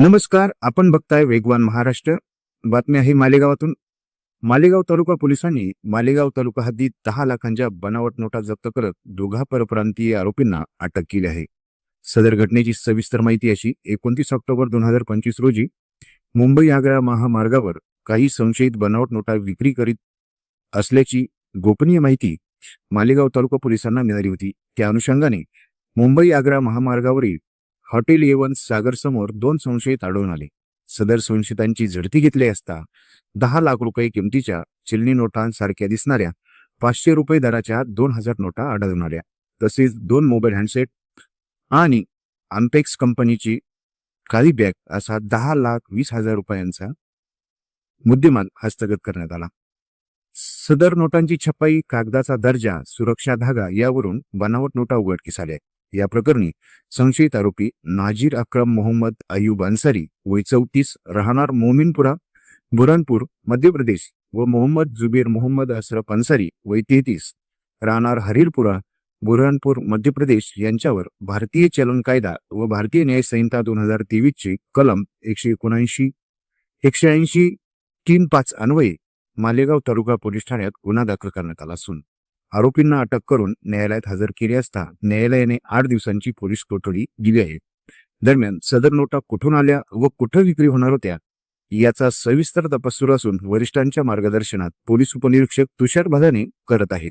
नमस्कार आपण बघताय वेगवान महाराष्ट्र. बातमी आहे मालेगावातून. मालेगाव तालुका पोलिसांनी मालेगाव तालुका हद्दीत दहा लाखांच्या बनावट नोटा जप्त करत दोघा परप्रांतीय आरोपींना अटक केली आहे. सदर घटनेची सविस्तर माहिती अशी एकोणतीस ऑक्टोबर दोन हजार पंचवीस रोजी मुंबई आग्रा महामार्गावर काही संशयित बनावट नोटा विक्री करीत असल्याची गोपनीय माहिती मालेगाव तालुका पोलिसांना मिळाली होती. त्या अनुषंगाने मुंबई आग्रा महामार्गावरील हॉटेल येवन सागर समोर दोन संशयित आढळून आले. सदर संशयितांची झडती घेतली असता दहा लाख रुपये किमतीच्या चिलनी नोटांसारख्या दिसणाऱ्या पाचशे रुपये दराच्या दोन हजार नोटा आढळून आल्या तसेच दोन मोबाईल हँडसेट आणि आम्पेक्स कंपनीची काळी बॅग असा दहा लाख वीस हजार रुपयांचा मुद्देमाल हस्तगत करण्यात आला. सदर नोटांची छपाई कागदाचा दर्जा सुरक्षा धागा यावरून बनावट नोटा उघडकीस आल्या. या प्रकरणी संशयित आरोपी नाजीर अक्रम मोहम्मद अयुब अन्सारी वय चौतीस राहणार मोमिनपुरा बुरानपूर मध्य प्रदेश व मोहम्मद जुबेर मोहम्मद अशरफ अन्सारी वय तेहतीस राहणार हरिरपुरा बुरहानपूर मध्य प्रदेश यांच्यावर भारतीय चलन कायदा व भारतीय न्याय संहिता दोन हजार तेवीसची कलम एकशे एकोणऐंशी एकशे ऐंशी तीन पाच अन्वये मालेगाव तालुका पोलीस ठाण्यात गुन्हा दाखल करण्यात आला असून आरोपींना अटक करून न्यायालयात हजर केले असता न्यायालयाने आठ दिवसांची पोलीस कोठडी दिली आहे. दरम्यान सदर नोटा कुठून आल्या व कुठं विक्री होणार होत्या याचा सविस्तर तपास सुरू असून वरिष्ठांच्या मार्गदर्शनात पोलीस उपनिरीक्षक तुषार भदाने करत आहेत.